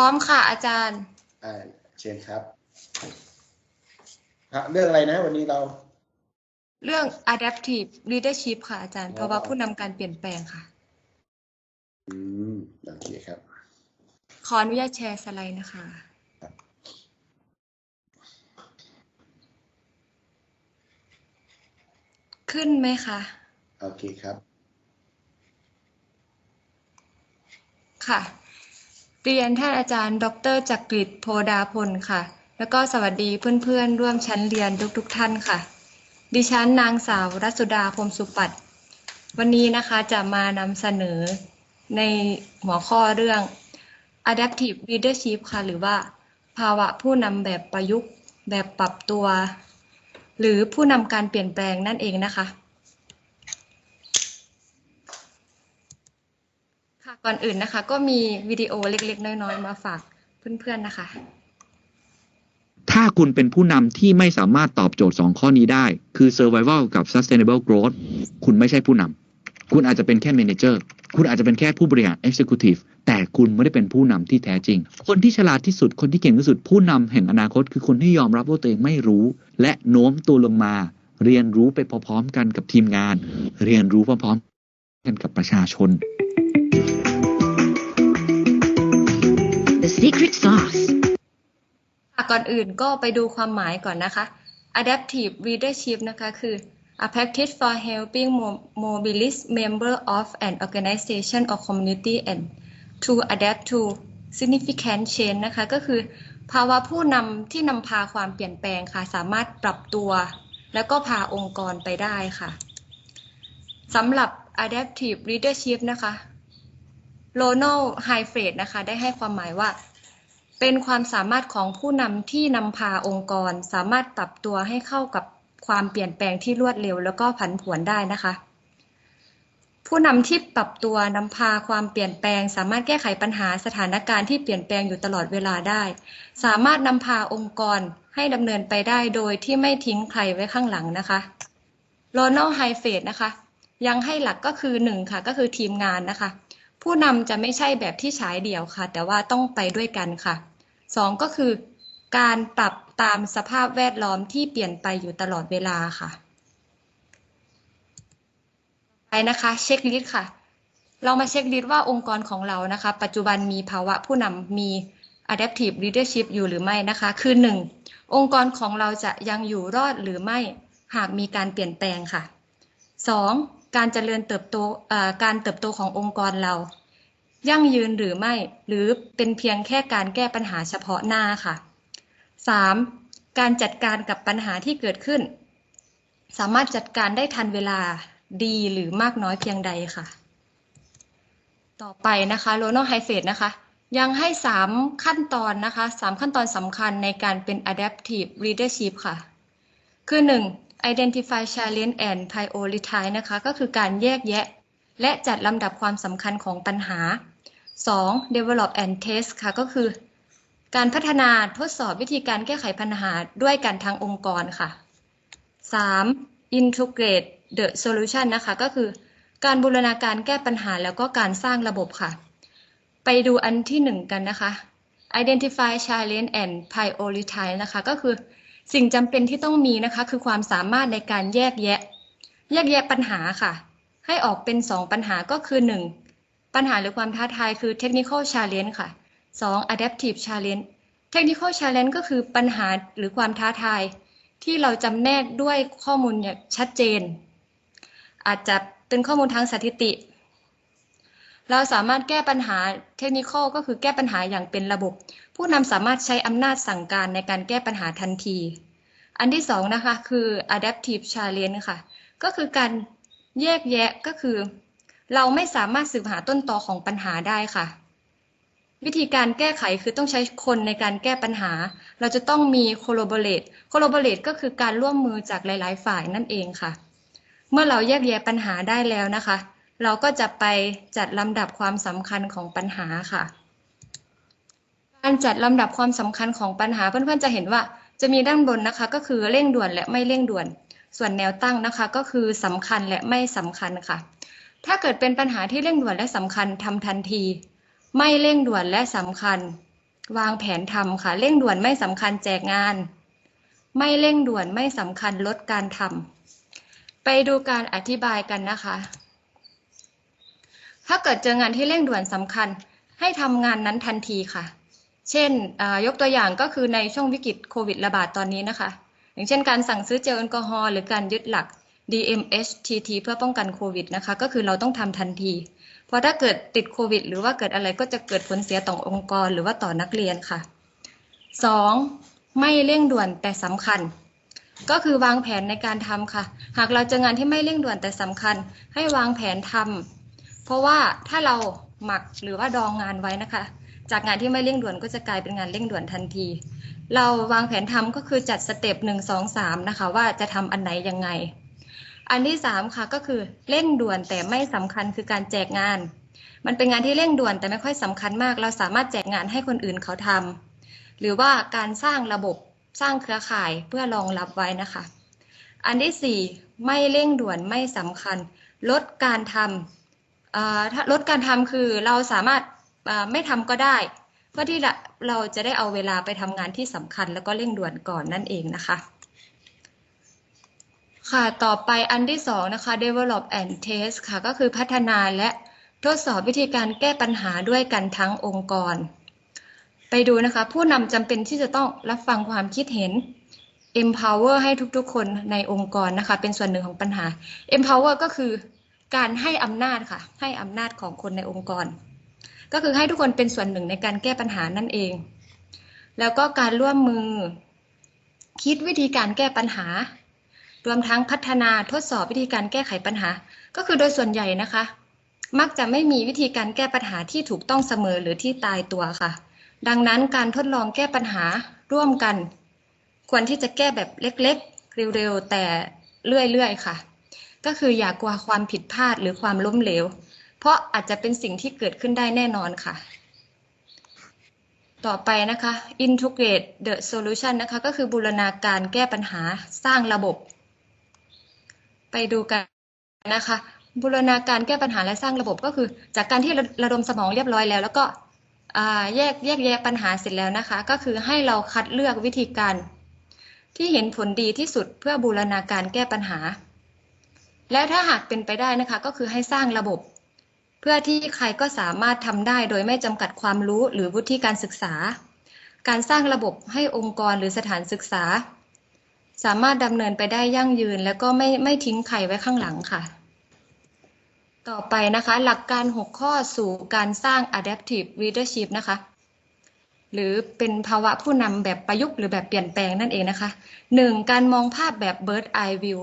ร้อมค่ะอาจารย์ อ่าเชิญครับอะเรื่องอะไรนะวันนี้เรา เรื่อง adaptive leadership ค่ะอาจารย์อ๋อเพราะว่าผู้นำการเปลี่ยนแปลงค่ะ อืมโอเคครับ ขออนุญาตแชร์สไลด์นะคะขึ้นไหมคะ โอเคครับ ค่ะ เรียนท่านอาจารย์ ดรจักริดโพดาพลค่ะ แล้วก็สวัสดีเพื่อนๆ ร่วมชั้นเรียนทุกๆท่านค่ะ ดิฉันนางสาวรัสุดาพรมสุปัตวันนี้นะคะจะมานำเสนอในหัวข้อเรื่อง adaptive leadership ค่ะ หรือว่า ภาวะผู้นำแบบประยุกต์ แบบปรับตัว หรือผู้นำการเปลี่ยนแปลงนั่นเองนะคะ ค่ะ ก่อนอื่นนะคะ ก็มีวิดีโอเล็กๆ น้อยๆ มาฝากเพื่อนๆนะคะ ถ้าคุณเป็นผู้นำที่ไม่สามารถตอบโจทย์ 2 ข้อนี้ได้ คือ survival กับ sustainable growth คุณไม่ใช่ผู้นำคุณอาจจะเป็นแค่ manager คุณอาจจะเป็นแค่ผู้บริหาร executive แต่คุณไม่ได้เป็นผู้นำที่แท้จริง คนที่ฉลาดที่สุด คนที่เก่งที่สุด ผู้นำแห่งอนาคต คือคนที่ยอมรับว่าตัวเองไม่รู้ และโน้มตัวลงมา เรียนรู้ไปพร้อมๆกันกับทีมงาน เรียนรู้พร้อมๆกันกับประชาชน secret sauce. ก่อนอื่นก็ไปดูความหมายก่อนนะคะ adaptive leadership นะคะคือ a practice for helping mobilize member of an organization or community and to adapt to significant change นะคะก็คือภาวะผู้นำที่นำพาความเปลี่ยนแปลงค่ะ สามารถปรับตัว แล้วก็พาองค์กรไปได้ค่ะสำหรับ adaptive leadership นะคะโ o น a l h i g h f r e d นะคะ ได้ให้ความหมายว่า เป็นความสามารถของผู้นำที่นำพาองค์กร สามารถปรับตัวให้เข้ากับความเปลี่ยนแปลงที่รวดเร็ว แล้วก็ผันผวนได้นะคะ ผู้นำที่ปรับตัวนำพาความเปลี่ยนแปลง สามารถแก้ไขปัญหาสถานการณ์ที่เปลี่ยนแปลงอยู่ตลอดเวลาได้ สามารถนำพาองค์กรให้ดำเนินไปได้โดยที่ไม่ทิ้งใครไว้ข้างหลังนะคะโ o น a l h i g h f r e d นะคะ ยังให้หลักก็คือหนึ่งค่ะ ก็คือทีมงานนะคะ ผู้นำจะไม่ใช่แบบที่ฉายเดี่ยวค่ะ แต่ว่าต้องไปด้วยกันค่ะ สองก็คือการปรับตามสภาพแวดล้อมที่เปลี่ยนไปอยู่ตลอดเวลาค่ะไปนะคะเช็คลิสต์ค่ะ เรามาเช็คลิสต์ว่าองค์กรของเรานะคะ ปัจจุบันมีภาวะผู้นำมี adaptive leadership อยู่หรือไม่นะคะ คือ 1. องค์กรของเราจะยังอยู่รอดหรือไม่หากมีการเปลี่ยนแปลงค่ะ 2. การเจริญเติบโตการเติบโตขององค์กรเรา ยั่งยืนหรือไม่ หรือเป็นเพียงแค่การแก้ปัญหาเฉพาะหน้าค่ะ 3. การจัดการกับปัญหาที่เกิดขึ้น สามารถจัดการได้ทันเวลาดีหรือมากน้อยเพียงใดค่ะ ต่อไปนะคะโลโนไฮเฟดนะคะ ยังให้ 3 ขั้นตอนนะคะ 3 ขั้นตอนสำคัญในการเป็น adaptive leadership ค่ะ คือ 1. identify challenge and prioritize นะคะ ก็คือการแยกแยะ และจัดลำดับความสำคัญของปัญหา 2. develop and test ค่ะ ก็คือ การพัฒนาทดสอบวิธีการแก้ไขปัญหาด้วยกันทั้งองค์กรค่ะ 3. integrate the solution นะคะ ก็คือ การบูรณาการแก้ปัญหาแล้วก็การสร้างระบบค่ะ ไปดูอันที่หนึ่งกันนะคะ identify challenge and prioritize นะคะ ก็คือสิ่งจำเป็นที่ต้องมีนะคะ คือความสามารถในการแยกแยะ แยกแยะปัญหาค่ะ ให้ออกเป็น 2 ปัญหาก็คือ 1. ปัญหาหรือความท้าทายคือ technical challenge ค่ะ 2. adaptive challenge technical challenge ก็คือปัญหาหรือความท้าทาย ที่เราจำแนกด้วยข้อมูลอย่างชัดเจน อาจจะเป็นข้อมูลทางสถิติ เราสามารถแก้ปัญหาเทคนิคก็คือแก้ปัญหาอย่างเป็นระบบ ผู้นำสามารถใช้อำนาจสั่งการในการแก้ปัญหาทันที อันที่สองนะคะคือ adaptive challenge ค่ะ ก็คือการแยกแยะก็คือ เราไม่สามารถสืบหาต้นตอของปัญหาได้ค่ะ วิธีการแก้ไขคือต้องใช้คนในการแก้ปัญหา เราจะต้องมี collaborate collaborate ก็คือการร่วมมือจากหลาย ๆ ฝ่ายนั่นเองค่ะ เมื่อเราแยกแยะปัญหาได้แล้วนะคะ เราก็จะไปจัดลำดับความสำคัญของปัญหาค่ะ การจัดลำดับความสำคัญของปัญหาเพื่อนๆจะเห็นว่าจะมีด้านบนนะคะ ก็คือเร่งด่วนและไม่เร่งด่วน ส่วนแนวตั้งนะคะ ก็คือสำคัญและไม่สำคัญค่ะ ถ้าเกิดเป็นปัญหาที่เร่งด่วนและสำคัญทำทันที ไม่เร่งด่วนและสำคัญ วางแผนทำค่ะเร่งด่วนไม่สำคัญแจกงาน ไม่เร่งด่วนไม่สำคัญลดการทำไปดูการอธิบายกันนะคะ ถ้าเกิดเจองานที่เร่งด่วนสำคัญ ให้ทำงานนั้นทันทีค่ะ เช่นยกตัวอย่างก็คือในช่วงวิกฤตโควิดระบาดตอนนี้นะคะ อย่างเช่นการสั่งซื้อเจลแอลกอฮอล์หรือการยึดหลัก DMHTT เพื่อป้องกันโควิดนะคะ ก็คือเราต้องทำทันที เพราะถ้าเกิดติดโควิด หรือว่าเกิดอะไรก็จะเกิดผลเสียต่อองค์กรหรือว่าต่อนักเรียนค่ะ 2. ไม่เร่งด่วนแต่สำคัญ ก็คือวางแผนในการทำค่ะ หากเราเจองานที่ไม่เร่งด่วนแต่สำคัญ ให้วางแผนทำเพราะว่าถ้าเราหมักหรือว่าดองงานไว้นะคะ จากงานที่ไม่เร่งด่วนก็จะกลายเป็นงานเร่งด่วนทันที เราวางแผนทำก็คือจัดสเต็ปหนึ่งสองสามนะคะ ว่าจะทำอันไหนยังไง อันที่สามค่ะก็คือเร่งด่วนแต่ไม่สำคัญคือการแจกงาน มันเป็นงานที่เร่งด่วนแต่ไม่ค่อยสำคัญมาก เราสามารถแจกงานให้คนอื่นเขาทำหรือว่าการสร้างระบบสร้างเครือข่ายเพื่อรองรับไว้นะคะ อันที่สี่ไม่เร่งด่วนไม่สำคัญ ลดการทำอ่าถ้าลดการทำคือเราสามารถไม่ทำก็ได้ เพื่อที่เราเราจะได้เอาเวลาไปทำงานที่สำคัญ แล้วก็เร่งด่วนก่อนนั่นเองนะคะ ค่ะ ต่อไปอันที่สองนะคะ develop and test ค่ะ ก็คือพัฒนาและทดสอบวิธีการแก้ปัญหาด้วยกันทั้งองค์กร ไปดูนะคะ ผู้นำจำเป็นที่จะต้องรับฟังความคิดเห็น empower ให้ทุกๆ คนในองค์กรนะคะ เป็นส่วนหนึ่งของปัญหา empower ก็คือการให้อำนาจค่ะ ให้อำนาจของคนในองค์กร ก็คือให้ทุกคนเป็นส่วนหนึ่งในการแก้ปัญหานั่นเอง แล้วก็การร่วมมือ คิดวิธีการแก้ปัญหา รวมทั้งพัฒนาทดสอบวิธีการแก้ไขปัญหา ก็คือโดยส่วนใหญ่นะคะ มักจะไม่มีวิธีการแก้ปัญหาที่ถูกต้องเสมอหรือที่ตายตัวค่ะ ดังนั้นการทดลองแก้ปัญหาร่วมกัน ควรที่จะแก้แบบเล็กๆ เร็วๆ แต่เรื่อยๆ ค่ะ ก็คืออย่ากลัวความผิดพลาดหรือความล้มเหลว เพราะอาจจะเป็นสิ่งที่เกิดขึ้นได้แน่นอนค่ะต่อไปนะคะ integrate the solution นะคะ ก็คือบูรณาการแก้ปัญหาสร้างระบบ ไปดูกันนะคะบูรณาการแก้ปัญหาและสร้างระบบก็คือ จากการที่ระระดมสมองเรียบร้อยแล้ว แล้วก็แยกแยกแยะปัญหาเสร็จแล้วนะคะ ก็คือให้เราคัดเลือกวิธีการที่เห็นผลดีที่สุดเพื่อบูรณาการแก้ปัญหา และถ้าหากเป็นไปได้นะคะ ก็คือให้สร้างระบบ เพื่อที่ใครก็สามารถทำได้โดยไม่จำกัดความรู้หรือวุฒิการศึกษา การสร้างระบบให้องค์กรหรือสถานศึกษา สามารถดำเนินไปได้ยั่งยืน แล้วก็ไม่ไม่ทิ้งใครไว้ข้างหลังค่ะ ต่อไปนะคะ หลักการ 6 ข้อสู่การสร้าง adaptive leadership นะคะ หรือเป็นภาวะผู้นำแบบประยุกต์หรือแบบเปลี่ยนแปลงนั่นเองนะคะ 1. การมองภาพแบบ bird eye view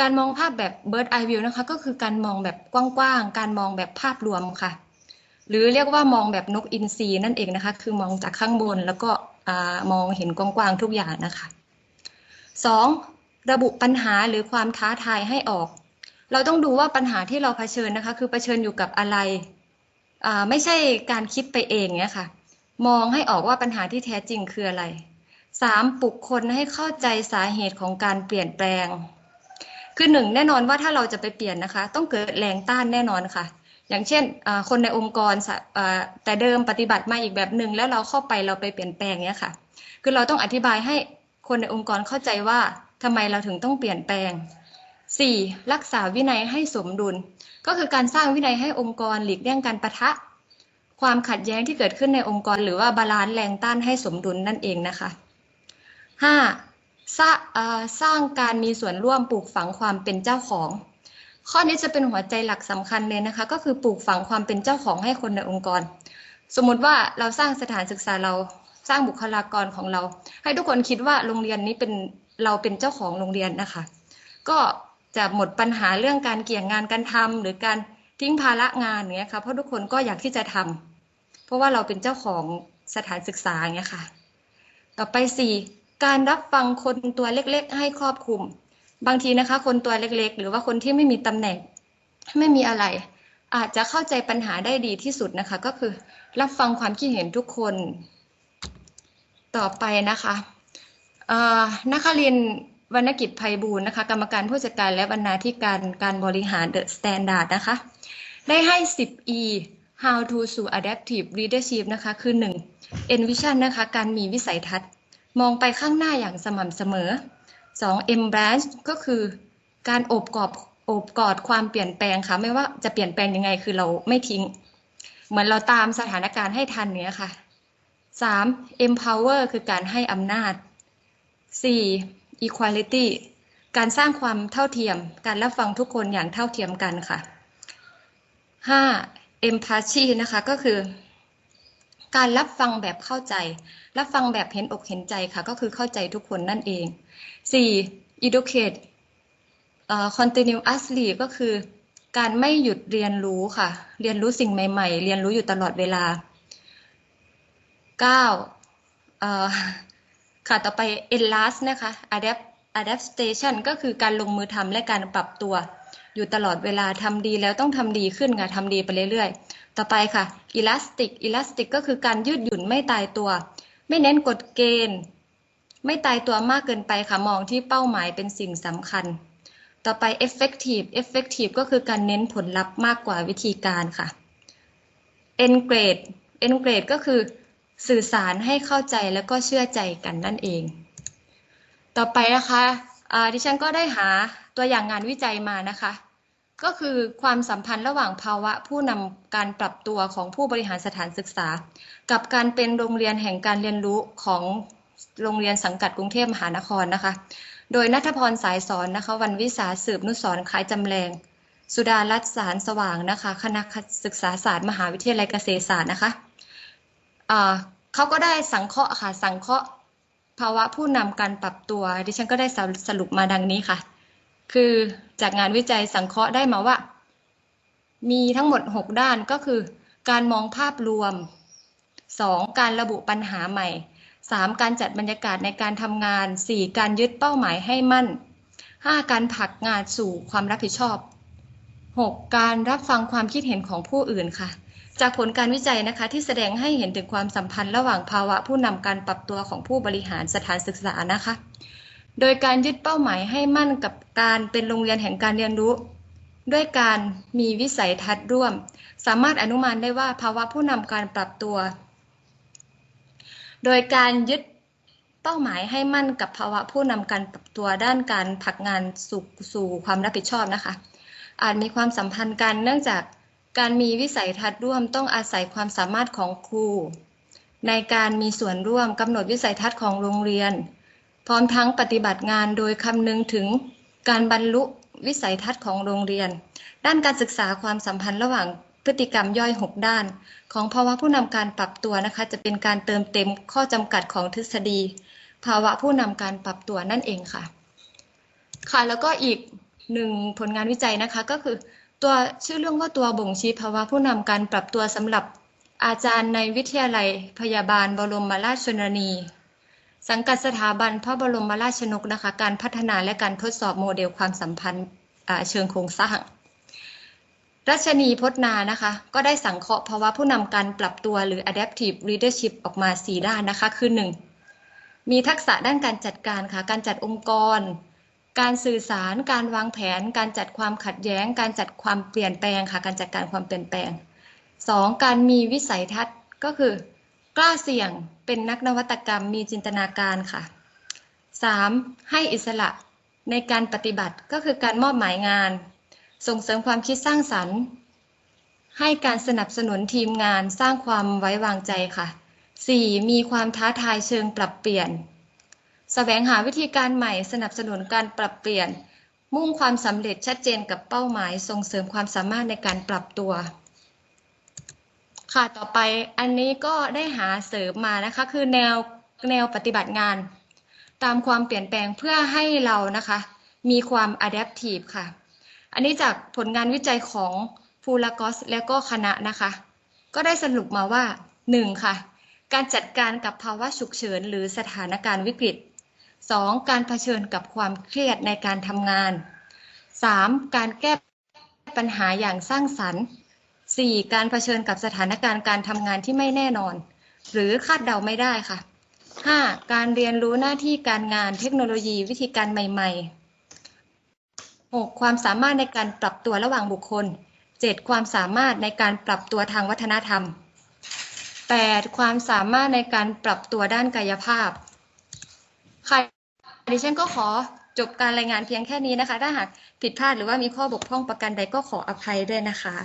การมองภาพแบบ bird eye view นะคะ ก็คือการมองแบบกว้างๆ การมองแบบภาพรวมค่ะ หรือเรียกว่ามองแบบนกอินทรีนั่นเองนะคะ คือมองจากข้างบนแล้วก็อ่ามองเห็นกว้างๆทุกอย่างนะคะ 2. ระบุปัญหาหรือความท้าทายให้ออก เราต้องดูว่าปัญหาที่เราเผชิญนะคะ คือเผชิญอยู่กับอะไรอ่าไม่ใช่การคิดไปเองเนี่ยค่ะ มองให้ออกว่าปัญหาที่แท้จริงคืออะไร 3. ปลุกคนให้เข้าใจสาเหตุของการเปลี่ยนแปลง คือหนึ่งแน่นอนว่าถ้าเราจะไปเปลี่ยนนะคะ ต้องเกิดแรงต้านแน่นอนค่ะ อย่างเช่นคนในองค์กรแต่เดิมปฏิบัติมาอีกแบบหนึ่งแล้วเราเข้าไปเราไปเปลี่ยนแปลงเนี้ยค่ะ คือเราต้องอธิบายให้ คนในองค์กรเข้าใจว่าทำไมเราถึงต้องเปลี่ยนแปลง 4. รักษาวินัยให้สมดุล ก็คือการสร้างวินัยให้องค์กรหลีกเลี่ยงการปะทะ ความขัดแย้งที่เกิดขึ้นในองค์กร หรือว่าบาลานซ์แรงต้านให้สมดุลนั่นเองนะคะ 5. สร้างสร้างการมีส่วนร่วมปลูกฝังความเป็นเจ้าของ ข้อนี้จะเป็นหัวใจหลักสำคัญเลยนะคะ ก็คือปลูกฝังความเป็นเจ้าของให้คนในองค์กร สมมุติว่าเราสร้างสถานศึกษาเรา สร้างบุคลากรของเรา ให้ทุกคนคิดว่าโรงเรียนนี้เป็นเราเป็นเจ้าของโรงเรียนนะคะ ก็จะหมดปัญหาเรื่องการเกี่ยงงานการทำหรือการทิ้งภาระงานเงี้ยค่ะเพราะทุกคนก็อยากที่จะทำเพราะว่าเราเป็นเจ้าของสถานศึกษาเงี้ยค่ะ ต่อไปสี่การรับฟังคนตัวเล็กๆ ให้ครอบคลุม บางทีนะคะ คนตัวเล็กๆ หรือว่าคนที่ไม่มีตำแหน่ง ไม่มีอะไร อาจจะเข้าใจปัญหาได้ดีที่สุดนะคะ ก็คือ รับฟังความคิดเห็นทุกคน ต่อไปนะคะนักเรียนวรรณกิจไพบูลย์นะคะ กรรมการผู้จัดการและบรรณาธิการการบริหารเดอะสแตนดาร์ดนะคะ ได้ให้ 10E how to สู่ adaptive leadership นะคะ คือ 1. envision นะคะ การมีวิสัยทัศน์ มองไปข้างหน้าอย่างสม่ำเสมอ 2. embrace ก็คือการโอบกอดโอบกอดความเปลี่ยนแปลงค่ะ ไม่ว่าจะเปลี่ยนแปลงยังไงคือเราไม่ทิ้ง เหมือนเราตามสถานการณ์ให้ทันเนี้ยค่ะ 3. empower คือการให้อำนาจ 4. equality การสร้างความเท่าเทียม การรับฟังทุกคนอย่างเท่าเทียมกันค่ะ 5. empathy นะคะก็คือ การรับฟังแบบเข้าใจ รับฟังแบบเห็นอกเห็นใจค่ะ ก็คือเข้าใจทุกคนนั่นเอง 4. educate continuously ก็คือ การไม่หยุดเรียนรู้ค่ะ เรียนรู้สิ่งใหม่ ๆ เรียนรู้อยู่ตลอดเวลา เอ่อค่ะต่อไป enlarge นะคะ adapt adaptation ก็คือการลงมือทำและการปรับตัว อยู่ตลอดเวลาทำดีแล้วต้องทำดีขึ้นค่ะทำดีไปเรื่อยๆ ต่อไปค่ะ elastic elastic ก็คือการยืดหยุ่นไม่ตายตัว ไม่เน้นกฎเกณฑ์ ไม่ตายตัวมากเกินไปค่ะ มองที่เป้าหมายเป็นสิ่งสำคัญ ต่อไป effective effective ก็คือการเน้นผลลัพธ์มากกว่าวิธีการค่ะ engrade engrade ก็คือ สื่อสารให้เข้าใจแล้วก็เชื่อใจกันนั่นเอง ต่อไปนะคะดิฉันก็ได้หาตัวอย่างงานวิจัยมานะคะ ก็คือความสัมพันธ์ระหว่างภาวะผู้นำการปรับตัวของผู้บริหารสถานศึกษา กับการเป็นโรงเรียนแห่งการเรียนรู้ของโรงเรียนสังกัดกรุงเทพมหานครนะคะ โดยนัทพรสายสอนนะคะ วันวิสาสืบนุสรณ์คล้ายจำแรง สุดารัตน์สารสว่างนะคะ คณะศึกษาศาสตร์มหาวิทยาลัยเกษตรศาสตร์นะคะ เขาก็ได้สังเคราะห์ค่ะ สังเคราะห์ภาวะผู้นำการปรับตัว ดิฉันก็ได้สรุปมาดังนี้ค่ะ คือจากงานวิจัยสังเคราะห์ได้มาว่า มีทั้งหมด 6 ด้านก็คือ การมองภาพรวม 2. การระบุปัญหาใหม่ 3. การจัดบรรยากาศในการทำงาน 4. การยึดเป้าหมายให้มั่น 5. การผลักงานสู่ความรับผิดชอบ 6. การรับฟังความคิดเห็นของผู้อื่นค่ะ จากผลการวิจัยนะคะที่แสดงให้เห็นถึงความสัมพันธ์ระหว่างภาวะผู้นำการปรับตัวของผู้บริหารสถานศึกษานะคะ โดยการยึดเป้าหมายให้มั่นกับการเป็นโรงเรียนแห่งการเรียนรู้ ด้วยการมีวิสัยทัศน์ร่วม สามารถอนุมานได้ว่าภาวะผู้นำการปรับตัว โดยการยึดเป้าหมายให้มั่นกับภาวะผู้นำการปรับตัวด้านการผลักงานสู่สู่ความรับผิดชอบนะคะ อาจมีความสัมพันธ์กันเนื่องจาก การมีวิสัยทัศน์ร่วมต้องอาศัยความสามารถของครู ในการมีส่วนร่วมกำหนดวิสัยทัศน์ของโรงเรียน พร้อมทั้งปฏิบัติงานโดยคำนึงถึงการบรรลุวิสัยทัศน์ของโรงเรียน ด้านการศึกษาความสัมพันธ์ระหว่างพฤติกรรมย่อย 6 ด้าน ของภาวะผู้นำการปรับตัวนะคะ จะเป็นการเติมเต็มข้อจำกัดของทฤษฎี ภาวะผู้นำการปรับตัวนั่นเองค่ะ ค่ะแล้วก็อีกหนึ่งผลงานวิจัยนะคะก็คือ ตัวชื่อเรื่องว่าตัวบ่งชี้ภาวะผู้นำการปรับตัวสำหรับอาจารย์ในวิทยาลัยพยาบาลบรมราชชนนี สังกัดสถาบันพระบรมราชชนกนะคะ การพัฒนาและการทดสอบโมเดลความสัมพันธ์เชิงโครงสร้างรัชนีพจนานะคะ ก็ได้สังเคราะห์ภาวะผู้นำการปรับตัวหรือ adaptive leadership ออกมา 4 ด้านนะคะ คือ 1. มีทักษะด้านการจัดการค่ะ การจัดองค์กร การสื่อสาร การวางแผน การจัดความขัดแย้ง การจัดความเปลี่ยนแปลงค่ะ การจัดการความเปลี่ยนแปลง 2. การมีวิสัยทัศน์ก็คือกล้าเสี่ยงเป็นนักนวัตกรรมมีจินตนาการค่ะ 3. ให้อิสระในการปฏิบัติก็คือการมอบหมายงาน ส่งเสริมความคิดสร้างสรรค์ ให้การสนับสนุนทีมงานสร้างความไว้วางใจค่ะ 4. มีความท้าทายเชิงปรับเปลี่ยน แสวงหาวิธีการใหม่สนับสนุนการปรับเปลี่ยน มุ่งความสำเร็จชัดเจนกับเป้าหมาย ส่งเสริมความสามารถในการปรับตัว ค่ะต่อไปอันนี้ก็ได้หาเสริมมานะคะ คือแนวแนวปฏิบัติงาน ตามความเปลี่ยนแปลงเพื่อให้เรานะคะ มีความ adaptive ค่ะ อันนี้จากผลงานวิจัยของฟูลากอสและก็คณะนะคะ ก็ได้สรุปมาว่า 1. ค่ะ การจัดการกับภาวะฉุกเฉิน หรือสถานการณ์วิกฤต 2. การเผชิญกับความเครียดในการทำงาน 3. การแก้ปัญหาอย่างสร้างสรรค์ 4. การเผชิญกับสถานการณ์การทำงานที่ไม่แน่นอน หรือคาดเดาไม่ได้ค่ะ 5. การเรียนรู้หน้าที่การงานเทคโนโลยีวิธีการใหม่ ๆ 6. ความสามารถในการปรับตัวระหว่างบุคคล 7. ความสามารถในการปรับตัวทางวัฒนธรรม 8. ความสามารถในการปรับตัวด้านกายภาพ ค่ะดิฉันก็ขอจบการรายงานเพียงแค่นี้นะคะ ถ้าหากผิดพลาดหรือว่ามีข้อบกพร่องประการใดก็ขออภัยด้วยนะคะ